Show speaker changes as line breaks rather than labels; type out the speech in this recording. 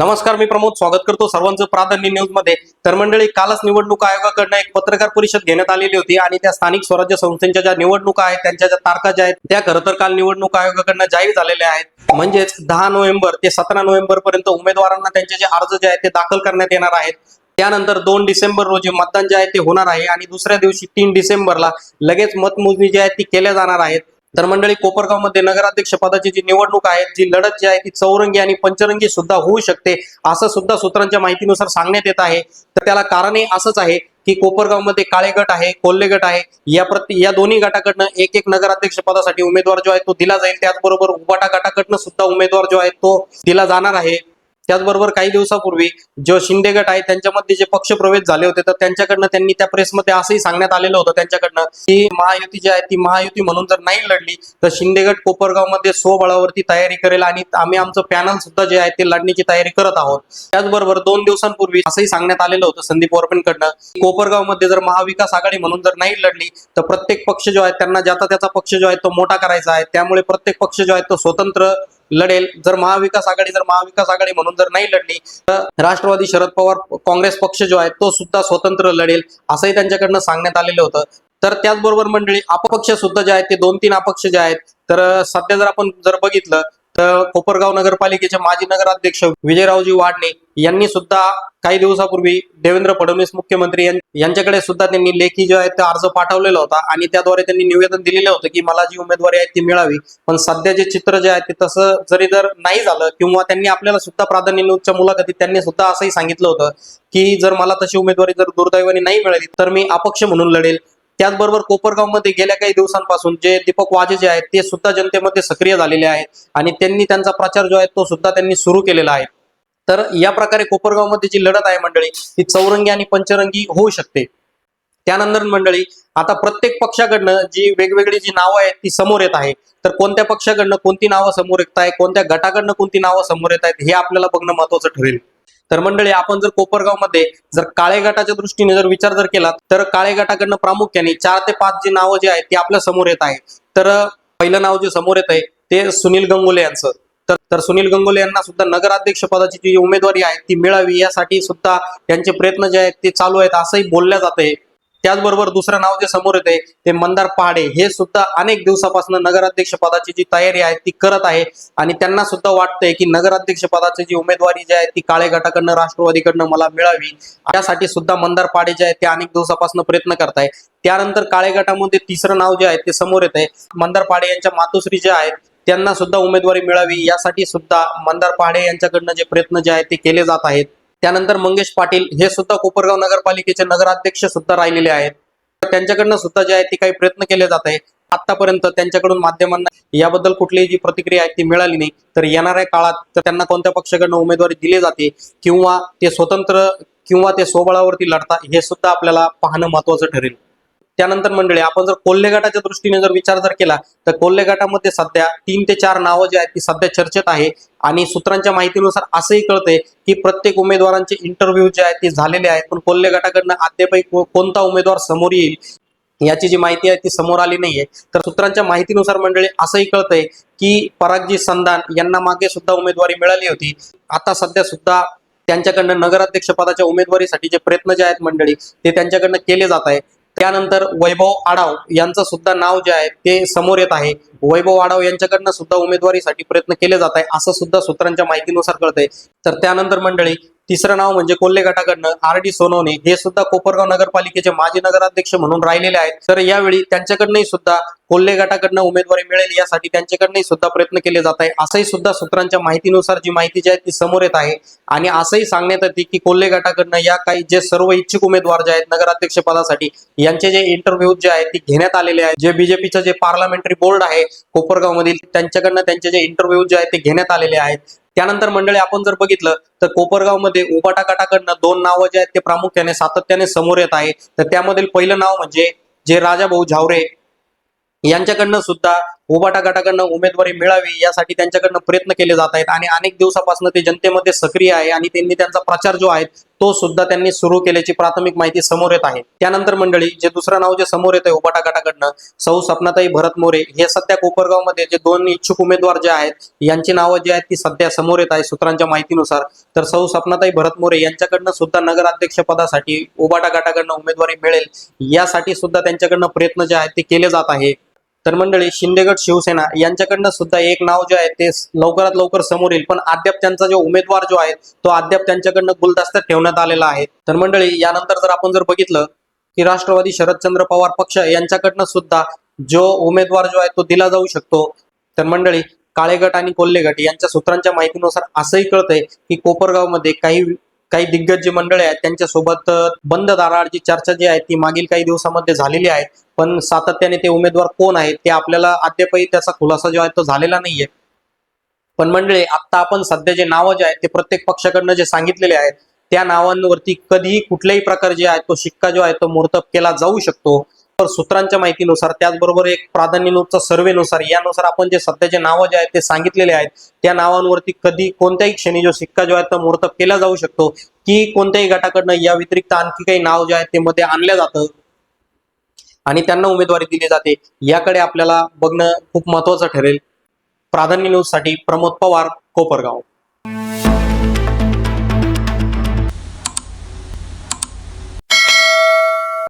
नमस्कार मी प्रमोद स्वागत करतो सर्वांचं प्राधान्य न्यूजमध्ये. तर मंडळी कालच निवडणूक आयोगाकडनं एक पत्रकार परिषद घेण्यात आलेली होती आणि त्या स्थानिक स्वराज्य संस्थांच्या ज्या निवडणुका आहेत त्यांच्या ज्या तारखा ज्या आहेत त्या खरं तर काल निवडणूक आयोगाकडनं जाहीर झालेल्या आहेत. म्हणजेच दहा नोव्हेंबर ते सतरा नोव्हेंबर पर्यंत उमेदवारांना त्यांचे जे अर्ज जे आहेत ते दाखल करण्यात येणार आहेत. त्यानंतर दोन डिसेंबर रोजी मतदान जे आहे ते होणार आहे आणि दुसऱ्या दिवशी तीन डिसेंबरला लगेच मतमोजणी जी आहे ती केल्या जाणार आहेत. तर मंडळी कोपरगावमध्ये नगराध्यक्ष पदाची जी निवडणूक आहे जी लढत जी आहे ती चौरंगी आणि पंचरंगी सुद्धा होऊ शकते असं सुद्धा सूत्रांच्या माहितीनुसार सांगण्यात येत आहे. तर त्याला कारणही असंच आहे की कोपरगावमध्ये काळे गट आहे कोल्हे गट आहे या प्रति या दोन्ही गटाकडनं एक एक नगराध्यक्ष पदासाठी उमेदवार जो आहे तो दिला जाईल. त्याचबरोबर उबाटा गटाकडनं सुद्धा उमेदवार जो आहे तो दिला जाणार आहे. त्याचबरोबर काही दिवसापूर्वी जो शिंदे गट आहे त्यांच्यामध्ये जे पक्ष प्रवेश झाले होते तर त्यांच्याकडनं त्यांनी त्या प्रेसमध्ये असंही सांगण्यात आलेलं होतं त्यांच्याकडनं की महायुती जी आहे ती महायुती म्हणून जर नाही लढली तर शिंदे गट कोपरगाव स्वबळावरती तयारी करेल आणि आम्ही आमचं पॅनल सुद्धा जे आहे ते लढण्याची तयारी करत आहोत. त्याचबरोबर दोन दिवसांपूर्वी असंही सांगण्यात आलेलं होतं संदीप वरपेंकडनं कोपरगावमध्ये जर महाविकास आघाडी म्हणून जर नाही लढली तर प्रत्येक पक्ष जो आहे त्यांना ज्याचा त्याचा पक्ष जो आहे तो मोठा करायचा आहे. त्यामुळे प्रत्येक पक्ष जो आहे तो स्वतंत्र लढेल. जर महाविकास आघाडी जर महाविकास आघाडी म्हणून जर नाही लढली तर राष्ट्रवादी शरद पवार काँग्रेस पक्ष जो आहे तो सुद्धा स्वतंत्र लढेल असंही त्यांच्याकडनं सांगण्यात आलेलं होतं. तर त्याचबरोबर मंडळी अपक्ष सुद्धा जे आहेत ते दोन तीन अपक्ष जे आहेत तर सध्या जर आपण जर बघितलं तर कोपरगाव नगरपालिकेचे माजी नगराध्यक्ष विजयरावजी वाडणे यांनी सुद्धा काही दिवसापूर्वी देवेंद्र फडणवीस मुख्यमंत्री यांच्याकडे सुद्धा त्यांनी लेखी जो आहे ते अर्ज पाठवलेला होता. आणि त्याद्वारे त्यांनी निवेदन दिलेलं होतं की मला जी उमेदवारी आहे ती मिळावी. पण सध्या जे चित्र जे आहे ते तसं जरी जर नाही झालं किंवा त्यांनी आपल्याला सुद्धा प्राधान्य न्यूजच्या मुलाखतीत त्यांनी सुद्धा असंही सांगितलं होतं की जर मला तशी उमेदवारी जर दुर्दैवाने नाही मिळाली तर मी अपक्ष म्हणून लढेल. त्याचबरोबर कोपरगावमध्ये गेल्या काही दिवसांपासून जे दीपक वाजे जे आहेत ते सुद्धा जनतेमध्ये सक्रिय झालेले आहेत. आणि त्यांनी त्यांचा प्रचार जो आहे तो सुद्धा त्यांनी सुरू केलेला आहे. तर या प्रकारे कोपरगावमध्ये जी लढत आहे मंडळी ती चौरंगी आणि पंचरंगी होऊ शकते. त्यानंतर मंडळी आता प्रत्येक पक्षाकडनं जी वेगवेगळी जी नावं आहेत ती समोर येत आहे. तर कोणत्या पक्षाकडनं कोणती नावं समोर येत आहे कोणत्या गटाकडनं कोणती नावं समोर येत आहेत हे आपल्याला बघणं महत्वाचं ठरेल. तर मंडळी आपण जर कोपरगावमध्ये जर काळे गटाच्या दृष्टीने जर विचार जर केला तर काळे गटाकडनं प्रामुख्याने चार ते पाच जी नावं जी आहेत ती आपल्यासमोर येत आहे तर पहिलं नाव जे समोर येत आहे ते सुनील गंगोले यांचं. तर तर सुनील गंगोले यांना सुद्धा नगराध्यक्ष पदाची जी उमेदवारी आहे ती मिळावी यासाठी सुद्धा त्यांचे प्रयत्न जे आहेत ते चालू आहेत असंही बोलल्या जाते त्याचबरोबर दुसरं नाव जे समोर येते ते मंदार पहाडे. हे सुद्धा अनेक दिवसापासून नगराध्यक्ष पदाची जी तयारी आहे ती करत आहे. आणि त्यांना सुद्धा वाटतंय की नगराध्यक्ष पदाची जी उमेदवारी जी आहे ती काळे गटाकडनं राष्ट्रवादीकडनं मला मिळावी. यासाठी सुद्धा मंदार पाडे जे आहे ते अनेक दिवसापासून प्रयत्न करताय त्यानंतर काळे गटामध्ये तिसरं नाव जे आहे ते समोर येत आहे मंदार पाडे यांच्या मातोश्री जे आहेत त्यांना सुद्धा उमेदवारी मिळावी यासाठी सुद्धा मंदार पहाडे यांच्याकडनं जे प्रयत्न जे आहेत ते केले जात आहेत. त्यानंतर मंगेश पाटील हे सुद्धा कोपरगाव नगरपालिकेचे नगराध्यक्ष सुद्धा राहिलेले आहेत. तर त्यांच्याकडनं सुद्धा जे आहे ते काही प्रयत्न केले जात आहे आतापर्यंत त्यांच्याकडून माध्यमांना याबद्दल कुठलीही जी प्रतिक्रिया आहे ती मिळाली नाही. तर येणाऱ्या काळात तर त्यांना कोणत्या पक्षाकडनं उमेदवारी दिली जाते किंवा ते स्वतंत्र किंवा ते स्वबळावरती लढतात हे सुद्धा आपल्याला पाहणं महत्वाचं ठरेल. त्यानंतर मंडळी आपण जर कोल्हे गटाच्या दृष्टीने जर विचार जर केला तर कोल्हे गटामध्ये सध्या तीन ते चार नावं जी आहेत ती सध्या चर्चेत आहे. आणि सूत्रांच्या माहितीनुसार असंही कळतंय की प्रत्येक उमेदवारांचे इंटरव्ह्यू जे आहेत ते झालेले आहेत. पण कोल्हे गटाकडनं अद्यापही कोणता उमेदवार समोर येईल याची जी माहिती आहे ती समोर आली नाहीये. तर सूत्रांच्या माहितीनुसार मंडळी असंही कळतंय की परागजी संदान यांना मागे सुद्धा उमेदवारी मिळाली होती. आता सध्या सुद्धा त्यांच्याकडनं नगराध्यक्ष पदाच्या उमेदवारीसाठी जे प्रयत्न जे आहेत मंडळी ते त्यांच्याकडनं केले जात आहे. त्यानंतर वैभव आडाव यांचं सुद्धा नाव जे आहे ते समोर येत आहे. वैभव आडाव यांच्याकडनं सुद्धा उमेदवारीसाठी प्रयत्न केले जात आहे असं सुद्धा सूत्रांच्या माहितीनुसार कळतंय. तर त्यानंतर मंडळी तिसरं नाव म्हणजे कोल्हे गटाकडनं आर डी सोनवणे. हे सुद्धा कोपरगाव नगरपालिकेचे माजी नगराध्यक्ष म्हणून राहिलेले आहेत. तर यावेळी त्यांच्याकडनंही सुद्धा कोल्हे गटाकडनं उमेदवारी मिळेल यासाठी त्यांच्याकडनंही सुद्धा प्रयत्न केले जात आहे. असंही सुद्धा सूत्रांच्या माहितीनुसार जी माहिती जी आहे ती समोर येत आहे. आणि असंही सांगण्यात येते की कोल्हे गटाकडनं या काही जे सर्व इच्छुक उमेदवार जे आहेत नगराध्यक्ष पदासाठी यांचे जे इंटरव्ह्यू जे आहेत ते घेण्यात आलेले आहेत. जे बीजेपीचं जे पार्लमेंटरी बोर्ड आहे कोपरगाव मधील त्यांच्याकडनं त्यांचे जे इंटरव्ह्यू जे आहेत ते घेण्यात आलेले आहेत. त्यानंतर मंडळी आपण जर बघितलं तर कोपरगावमध्ये उबाटा गटाकडनं दोन नावं जे आहेत ते प्रामुख्याने सातत्याने समोर येत आहे. तर त्यामधील पहिलं नाव म्हणजे जे राजाभाऊ झावरे यांच्याकडनं सुद्धा उबाटा गटाकडनं उमेदवारी मिळावी यासाठी त्यांच्याकडनं प्रयत्न केले जात आहेत. आणि अनेक दिवसापासून ते जनतेमध्ये सक्रिय आहे आणि त्यांनी त्यांचा प्रचार जो आहे तो सुद्धा त्यांनी सुरू केल्याची प्राथमिक माहिती समोर येत आहे. त्यानंतर मंडळी जे दुसरं नाव जे समोर येत आहे उबाटा गटाकडनं सौ सपनाताई भरत मोरे हे सध्या कोपरगावमध्ये जे दोन इच्छुक उमेदवार जे आहेत यांची नावं जी आहेत ती सध्या समोर येत आहे सूत्रांच्या माहितीनुसार. तर सौ सपनाताई भरत मोरे यांच्याकडनं सुद्धा नगराध्यक्ष पदासाठी उबाटा गटाकडनं उमेदवारी मिळेल. यासाठी सुद्धा त्यांच्याकडनं प्रयत्न जे आहेत ते केले जात आहे. तर मंडळी शिंदेगड शिवसेना यांच्याकडनं सुद्धा एक नाव जे आहे ते लवकरात लवकर समोर येईल. पण अद्याप त्यांचा जो उमेदवार जो आहे तो अद्याप त्यांच्याकडनं गुलदस्त्यात ठेवण्यात आलेला आहे. तर मंडळी यानंतर जर आपण जर बघितलं की राष्ट्रवादी शरदचंद्र पवार पक्ष यांच्याकडनं सुद्धा जो उमेदवार जो आहे तो दिला जाऊ शकतो. तर मंडळी काळेगट आणि कोल्हेगट यांच्या सूत्रांच्या माहितीनुसार असंही कळतंय की कोपरगावमध्ये काही काही दिग्गज जे मंडळी आहेत त्यांच्यासोबत बंद दाराआड जी चर्चा जी आहे ती मागील काही दिवसामध्ये झालेली आहे. पण सातत्याने ते उमेदवार कोण आहेत ते आपल्याला अद्यापही त्याचा खुलासा जो आहे तो झालेला नाहीये. पण मंडळी आता आपण सध्या जे नावं जे आहेत ते प्रत्येक पक्षाकडनं जे सांगितलेले आहेत त्या नावांवरती कधीही कुठल्याही प्रकार जे आहे तो शिक्का जो आहे तो मोर्तब केला जाऊ शकतो. सूत्रांच्या माहितीनुसार त्याचबरोबर एक प्राधान्यनुसार सर्वेनुसार यानुसार आपण जे सध्याचे नावं जे आहेत ते सांगितलेले आहेत त्या नावांवरती कधी कोणत्याही क्षणी जो शिक्का जो आहे तो मुहूर्तब केला जाऊ शकतो. की कोणत्याही गटाकडनं या व्यतिरिक्त आणखी काही नाव जे आहे ते मध्ये आणलं जातं आणि त्यांना उमेदवारी दिली जाते याकडे आपल्याला बघणं खूप महत्वाचं ठरेल. प्राधान्य न्यूज प्रमोद पवार कोपरगाव.